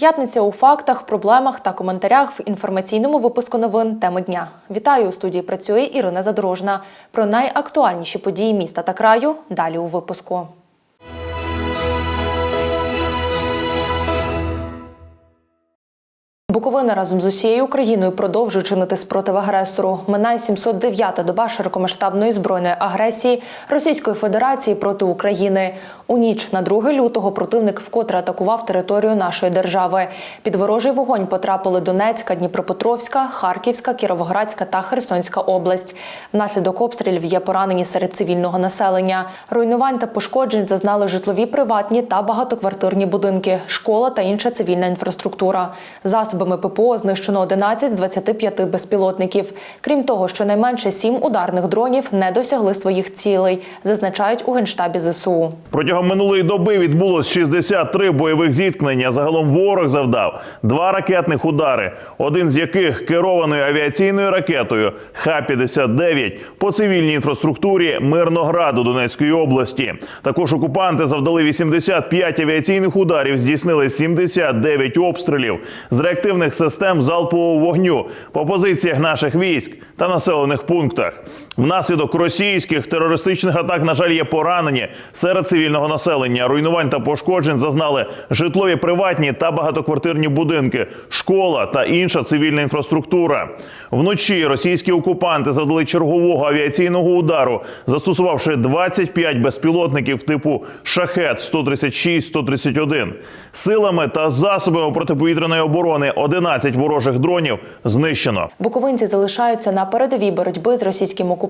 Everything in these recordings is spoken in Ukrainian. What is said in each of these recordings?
П'ятниця у фактах, проблемах та коментарях в інформаційному випуску новин теми дня. Вітаю у студії. Працює Ірина Задорожна. Про найактуальніші події міста та краю далі у випуску. Буковина разом з усією Україною продовжує чинити спротив агресору. Минає 709-та доба широкомасштабної збройної агресії Російської Федерації проти України. У ніч на 2 лютого противник вкотре атакував територію нашої держави. Під ворожий вогонь потрапили Донецька, Дніпропетровська, Харківська, Кіровоградська та Херсонська область. Внаслідок обстрілів є поранені серед цивільного населення. Руйнувань та пошкоджень зазнали житлові, приватні та багатоквартирні будинки, школа та інша цивільна інфраструктура. Засобами ППО знищено 11 з 25 безпілотників. Крім того, щонайменше 7 ударних дронів не досягли своїх цілей, зазначають у генштабі ЗСУ. Протягом минулої доби відбулось 63 бойових зіткнення. Загалом ворог завдав два ракетних удари, один з яких керованою авіаційною ракетою Х-59 по цивільній інфраструктурі Мирнограду Донецької області. Також окупанти завдали 85 авіаційних ударів, здійснили 79 обстрілів з реактивних систем залпового вогню по позиціях наших військ та населених пунктах. Внаслідок російських терористичних атак, на жаль, є поранені серед цивільного населення. Руйнувань та пошкоджень зазнали житлові, приватні та багатоквартирні будинки, школа та інша цивільна інфраструктура. Вночі російські окупанти завдали чергового авіаційного удару, застосувавши 25 безпілотників типу Шахет 136-131. Силами та засобами протиповітряної оборони 11 ворожих дронів знищено. Буковинці залишаються на передовій боротьби з російським окупантом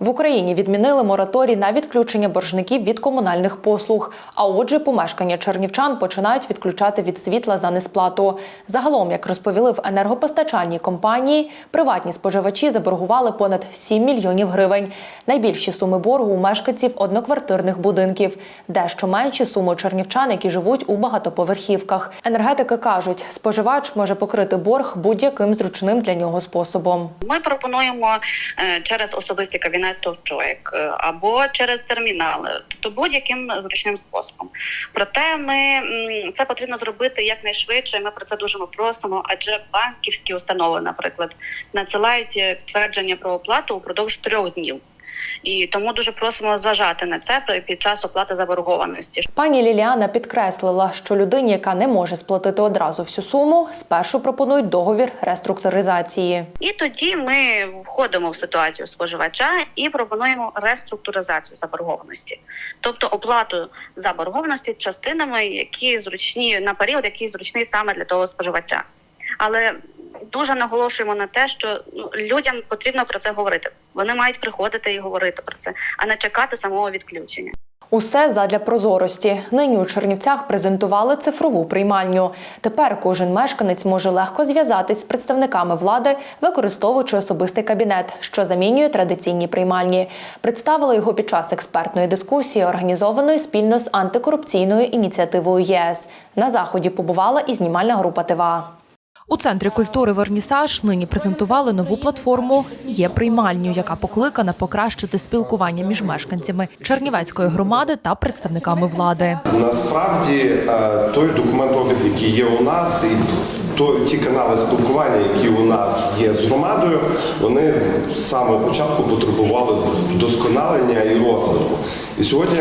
В Україні відмінили мораторій на відключення боржників від комунальних послуг. А отже, помешкання чернівчан починають відключати від світла за несплату. Загалом, як розповіли в енергопостачальній компанії, приватні споживачі заборгували понад 7 мільйонів гривень. Найбільші суми боргу у мешканців одноквартирних будинків, дещо менші суми чернівчан, які живуть у багатоповерхівках. Енергетики кажуть, споживач може покрити борг будь-яким зручним для нього способом. Ми пропонуємо е, через особисті кабінети чоек або через термінали, тобто будь-яким зручним способом. Проте ми це потрібно зробити якнайшвидше. Ми про це дуже просимо, адже банківські установи, наприклад, надсилають е, підтвердження про оплату упродовж трьох днів. І тому дуже просимо зважати на це під час оплати заборгованості. Пані Ліліана підкреслила, що людині, яка не може сплатити одразу всю суму, спершу пропонують договір реструктуризації. І тоді ми входимо в ситуацію споживача і пропонуємо реструктуризацію заборгованості, тобто оплату заборгованості частинами, які зручні на період, який зручний саме для того споживача. Але дуже наголошуємо на те, що ну, людям потрібно про це говорити. Вони мають приходити і говорити про це, а не чекати самого відключення. Усе задля прозорості. Нині у Чернівцях презентували цифрову приймальню. Тепер кожен мешканець може легко зв'язатись з представниками влади, використовуючи особистий кабінет, що замінює традиційні приймальні. Представили його під час експертної дискусії, організованої спільно з антикорупційною ініціативою ЄС. На заході побувала і знімальна група ТВА. У центрі культури Вернісаж нині презентували нову платформу Є приймальню, яка покликана покращити спілкування між мешканцями Чернівецької громади та представниками влади. Насправді е, той документообіг, який є у нас, то ті канали спілкування, які у нас є з громадою, вони з самого початку потребували вдосконалення і розвитку. І сьогодні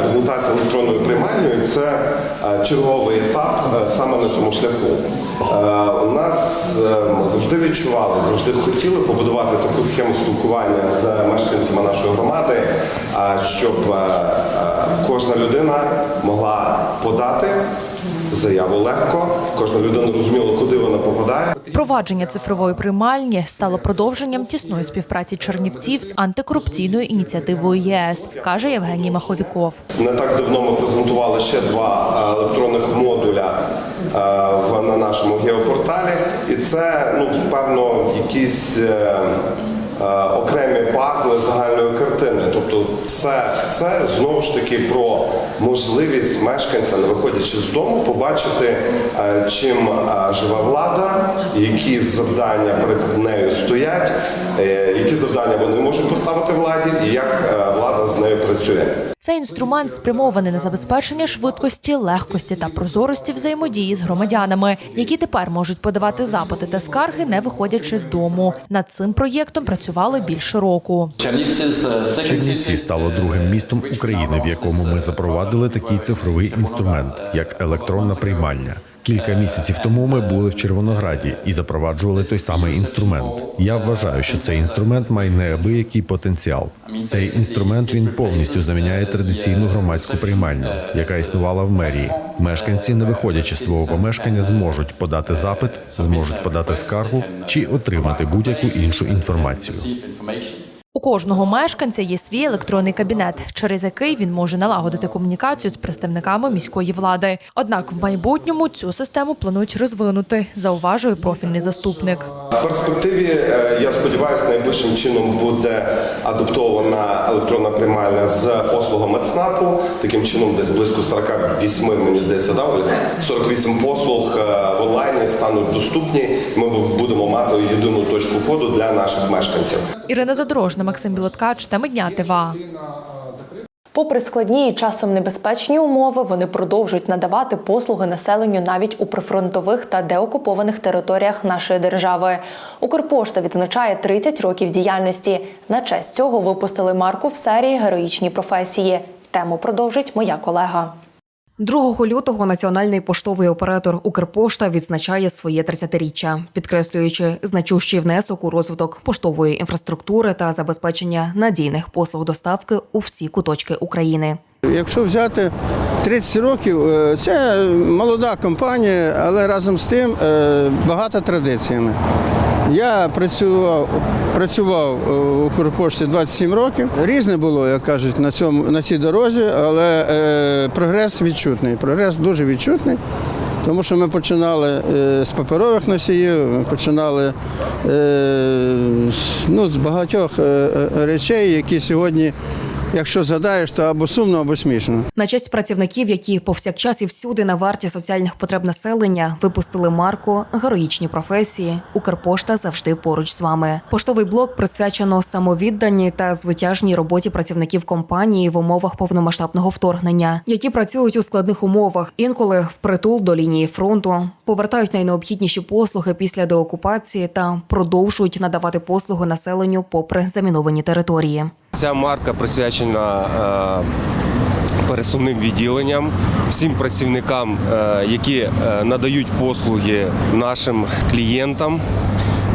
презентація електронної приймальної це е, черговий етап е, саме на цьому шляху. Е, У нас е, ми завжди відчували, завжди хотіли побудувати таку схему спілкування з мешканцями нашої громади, щоб кожна людина могла подати заяву легко, кожна людина розуміла, куди вона попадає. Провадження цифрової приймальні стало продовженням тісної співпраці Чернівців з антикорупційною ініціативою єС, каже Євгеній Маховіков. Не так давно ми презентували ще два е, електронних модуля е, на нашому геопорталі, і це ну певно якийсь. Е, окремі пазли загальної картини. Тобто, все це знову ж таки про можливість мешканця, не виходячи з дому, побачити, е, чим е, живе влада, які завдання перед нею стоять, які завдання вони можуть поставити владі, і як влада з нею працює. Цей інструмент спрямований на забезпечення швидкості, легкості та прозорості взаємодії з громадянами, які тепер можуть подавати запити та скарги, не виходячи з дому. Над цим проєктом працювали більше року. Чернівці стало другим містом України, в якому ми запровадили такий цифровий інструмент, як електронна приймальня. Кілька місяців тому ми були в Червонограді і запроваджували той самий інструмент. Я вважаю, що цей інструмент має неабиякий потенціал. Цей інструмент він повністю заміняє традиційну громадську приймальню, яка існувала в мерії. Мешканці, не виходячи з свого помешкання, зможуть подати запит, зможуть подати скаргу чи отримати будь-яку іншу інформацію. У кожного мешканця є свій електронний кабінет, через який він може налагодити комунікацію з представниками міської влади. Однак в майбутньому цю систему планують розвинути, зауважує профільний заступник. В перспективі, е, я сподіваюся, найближчим чином буде адаптована електронна приймальня з послугами ЦНАПу. Таким чином, десь близько 48, мені здається, да, Оля? 48 послуг е, в онлайні стануть доступні. Ми будемо мати єдину точку входу для наших мешканців. Ірина Задорожна, Максим Білоткач, теми дня ТВА. Попри складні і часом небезпечні умови, вони продовжують надавати послуги населенню навіть у прифронтових та деокупованих територіях нашої держави. Укрпошта відзначає 30 років діяльності. На честь цього випустили марку в серії Героїчні професії. Тему продовжить моя колега. 2 лютого національний поштовий оператор Укрпошта відзначає своє 30-річчя, підкреслюючи значущий внесок у розвиток поштової інфраструктури та забезпечення надійних послуг доставки у всі куточки України. Якщо взяти 30 років, е, це молода компанія, але разом з тим е, багата традиціями. Я працював, працював е, у Укрпошті 27 років. Різне було, як кажуть, на, цьому, на цій дорозі, але е, прогрес відчутний. Прогрес дуже відчутний. Тому що ми починали е, з паперових носіїв, ми починали е, ну, з багатьох речей, які сьогодні, якщо згадаєш, то або сумно, або смішно. На честь працівників, які повсякчас і всюди на варті соціальних потреб населення випустили марку Героїчні професії. Укрпошта завжди поруч з вами. Поштовий блок присвячено самовідданій та звитяжній роботі працівників компанії в умовах повномасштабного вторгнення, які працюють у складних умовах, інколи впритул до лінії фронту, повертають найнеобхідніші послуги після деокупації та продовжують надавати послуги населенню попри заміновані території. Ця марка присвячена е, пересувним відділенням, всім працівникам, е, які е, надають послуги нашим клієнтам.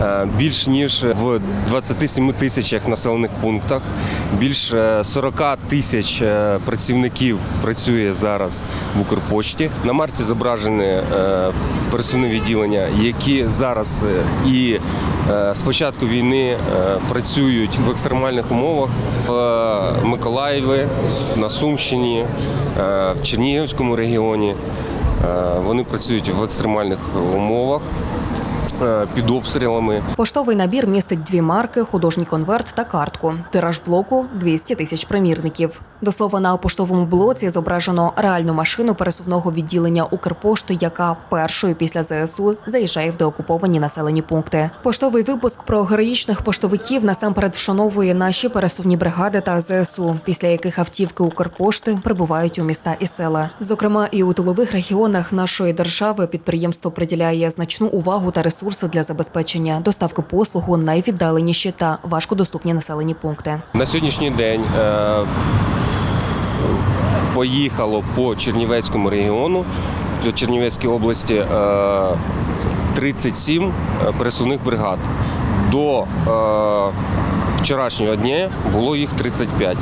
Е, Більш ніж в 27 тисячах населених пунктах, більш е, 40 тисяч е, працівників працює зараз в Укрпошті. На марці зображені е, пересувні відділення, які зараз е, і е, з початку війни е, працюють в екстремальних умовах в е, Миколаєві, на Сумщині, е, в Чернігівському регіоні. Е, Вони працюють в екстремальних умовах е, під обстрілами. Поштовий набір містить дві марки, художній конверт та картку. Тираж блоку 200 тисяч примірників. До слова, на поштовому блоці зображено реальну машину пересувного відділення Укрпошти, яка першою після ЗСУ заїжджає в деокуповані населені пункти. Поштовий випуск про героїчних поштовиків насамперед вшановує наші пересувні бригади та ЗСУ, після яких автівки Укрпошти прибувають у міста і села. Зокрема, і у тилових регіонах нашої держави підприємство приділяє значну увагу та ресурси для забезпечення доставки послуг у найвіддаленіші та важкодоступні населені пункти. На сьогоднішній день е, поїхало по Чернівецькому регіону, по Чернівецькій області е, 37 е, пересувних бригад. До е, вчорашнього дня було їх 35.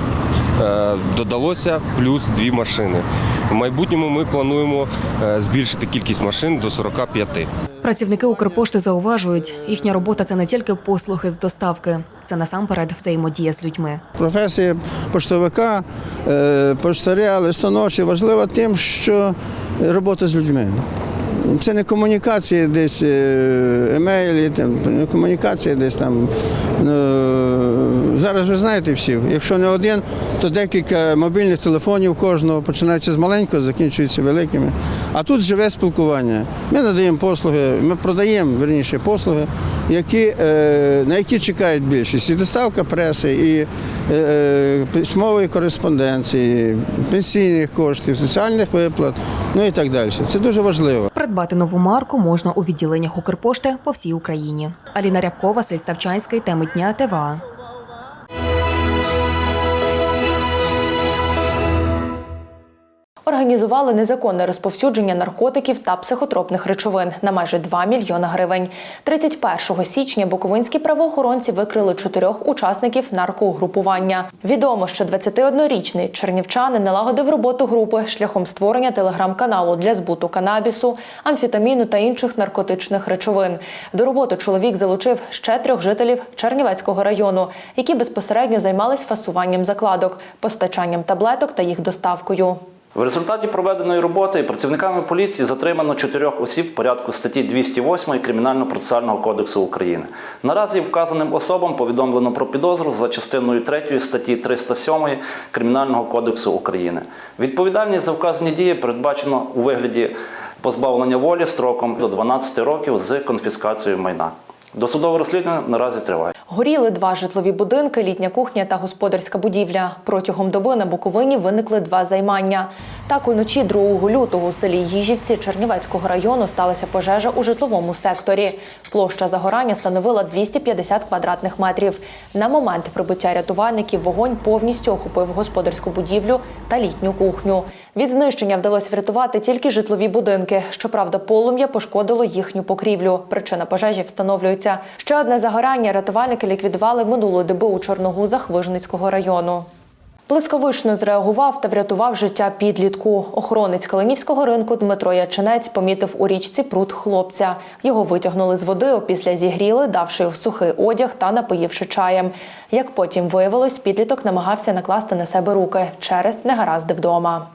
Е, Додалося плюс дві машини. В майбутньому ми плануємо е, збільшити кількість машин до 45. Працівники Укрпошти зауважують, їхня робота це не тільки послуги з доставки, це насамперед взаємодія з людьми. Професія поштовика, е, поштаря, листоноші важлива тим, що робота з людьми. Це не комунікація десь емейлі, там, не комунікація десь там ну, Зараз ви знаєте всі, якщо не один, то декілька мобільних телефонів кожного, починаючи з маленького, закінчується великими. А тут живе спілкування. Ми надаємо послуги, ми продаємо верніше послуги, які, е, на які чекають більшість. І доставка преси, і е, е, письмової кореспонденції, пенсійних коштів, соціальних виплат, ну і так далі. Це дуже важливо. Придбати нову марку можна у відділеннях Укрпошти по всій Україні. Аліна Рябкова, Василь Ставчанський, теми дня ТВА. Організували незаконне розповсюдження наркотиків та психотропних речовин на майже 2 мільйона гривень. 31 січня буковинські правоохоронці викрили чотирьох учасників наркоугрупування. Відомо, що 21-річний чернівчанин налагодив роботу групи шляхом створення телеграм-каналу для збуту канабісу, амфетаміну та інших наркотичних речовин. До роботи чоловік залучив ще трьох жителів Чернівецького району, які безпосередньо займались фасуванням закладок, постачанням таблеток та їх доставкою. В результаті проведеної роботи працівниками поліції затримано чотирьох осіб в порядку статті 208 Кримінально-процесуального кодексу України. Наразі вказаним особам повідомлено про підозру за частиною 3 статті 307 Кримінального кодексу України. Відповідальність за вказані дії передбачено у вигляді позбавлення волі строком до 12 років з конфіскацією майна. Досудове розслідування наразі триває. Горіли два житлові будинки, літня кухня та господарська будівля. Протягом доби на Буковині виникли два займання. Так, уночі 2 лютого у селі Їжівці Чернівецького району сталася пожежа у житловому секторі. Площа загорання становила 250 квадратних метрів. На момент прибуття рятувальників вогонь повністю охопив господарську будівлю та літню кухню. Від знищення вдалося врятувати тільки житлові будинки. Щоправда, полум'я пошкодило їхню покрівлю. Причина пожежі встановлюється. Ще одне загорання рятувальники ліквідували минулої доби у Чорногузах Вижницького району. Блискавично зреагував та врятував життя підлітку. Охоронець Калинівського ринку Дмитро Ячинець помітив у річці пруд хлопця. Його витягнули з води, опісля зігріли, давши сухий одяг та напоївши чаєм. Як потім виявилось, підліток намагався накласти на себе руки через негаразди вдома.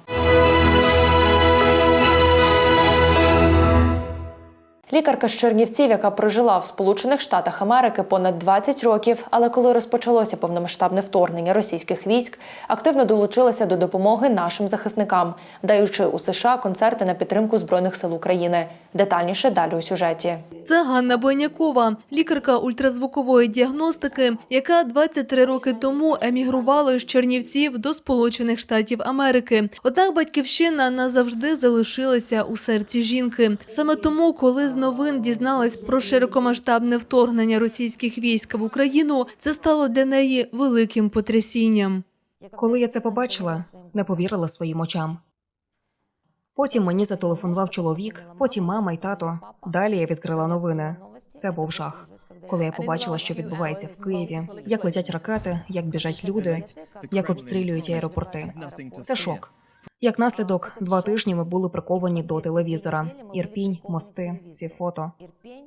Лікарка з Чернівців, яка прожила в Сполучених Штатах Америки понад 20 років, але коли розпочалося повномасштабне вторгнення російських військ, активно долучилася до допомоги нашим захисникам, даючи у США концерти на підтримку збройних сил України. Детальніше далі у сюжеті. Це Ганна Бойнякова, лікарка ультразвукової діагностики, яка 23 роки тому емігрувала з Чернівців до Сполучених Штатів Америки. Однак батьківщина назавжди залишилася у серці жінки. Саме тому, коли з новин дізналась про широкомасштабне вторгнення російських військ в Україну, це стало для неї великим потрясінням. Коли я це побачила, не повірила своїм очам. Потім мені зателефонував чоловік, потім мама і тато. Далі я відкрила новини. Це був жах. Коли я побачила, що відбувається в Києві, як летять ракети, як біжать люди, як обстрілюють аеропорти. Це шок. Як наслідок, два тижні ми були приковані до телевізора. Ірпінь, мости, ці фото.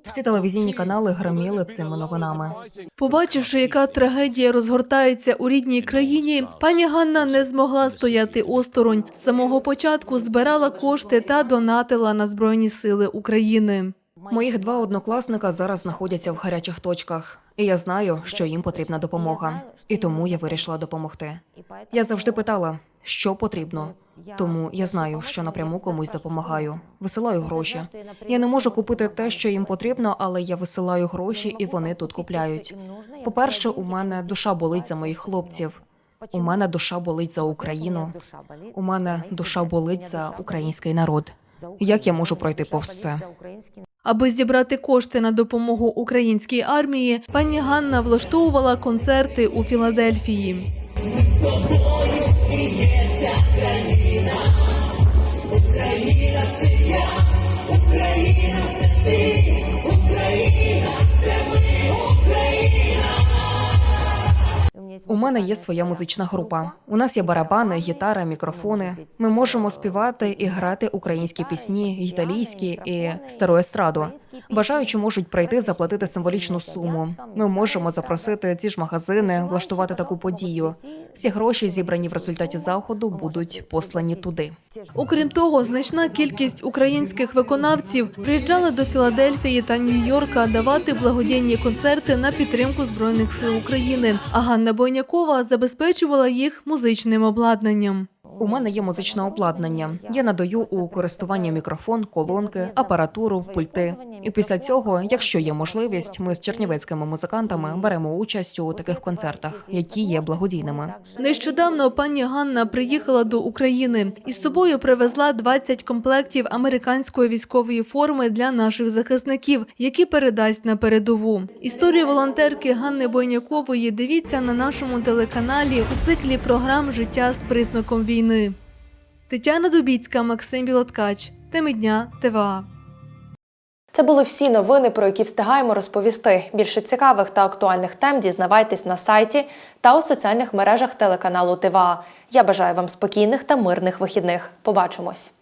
Всі телевізійні канали гриміли цими новинами. Побачивши, яка трагедія розгортається у рідній країні, пані Ганна не змогла стояти осторонь. З самого початку збирала кошти та донатила на Збройні Сили України. Моїх два однокласника зараз знаходяться в гарячих точках, і я знаю, що їм потрібна допомога. І тому я вирішила допомогти. Я завжди питала, що потрібно. Тому я знаю, що напряму комусь допомагаю. Висилаю гроші. Я не можу купити те, що їм потрібно, але я висилаю гроші, і вони тут купляють. По-перше, у мене душа болить за моїх хлопців. У мене душа болить за Україну. У мене душа болить за український народ. Як я можу пройти повз це? Аби зібрати кошти на допомогу українській армії, пані Ганна влаштовувала концерти у Філадельфії. Yes. У мене є своя музична група. У нас є барабани, гітара, мікрофони. Ми можемо співати і грати українські пісні, італійські і стару естраду. Бажаючі можуть прийти заплатити символічну суму. Ми можемо запросити ці ж магазини, влаштувати таку подію. Всі гроші, зібрані в результаті заходу, будуть послані туди. Окрім того, значна кількість українських виконавців приїжджали до Філадельфії та Нью-Йорка давати благодійні концерти на підтримку збройних сил України. А Ганна Бойнякова забезпечувала їх музичним обладнанням. У мене є музичне обладнання. Я надаю у користування мікрофон, колонки, апаратуру, пульти. І після цього, якщо є можливість, ми з чернівецькими музикантами беремо участь у таких концертах, які є благодійними. Нещодавно пані Ганна приїхала до України і з собою привезла 20 комплектів американської військової форми для наших захисників, які передасть на передову. Історію волонтерки Ганни Бойнякової дивіться на нашому телеканалі у циклі програм Життя з присмаком війни. Тетяна Дубіцька, Максим Білоткач. Теми дня ТВА. Це були всі новини, про які встигаємо розповісти. Більше цікавих та актуальних тем дізнавайтесь на сайті та у соціальних мережах телеканалу ТВА. Я бажаю вам спокійних та мирних вихідних. Побачимось.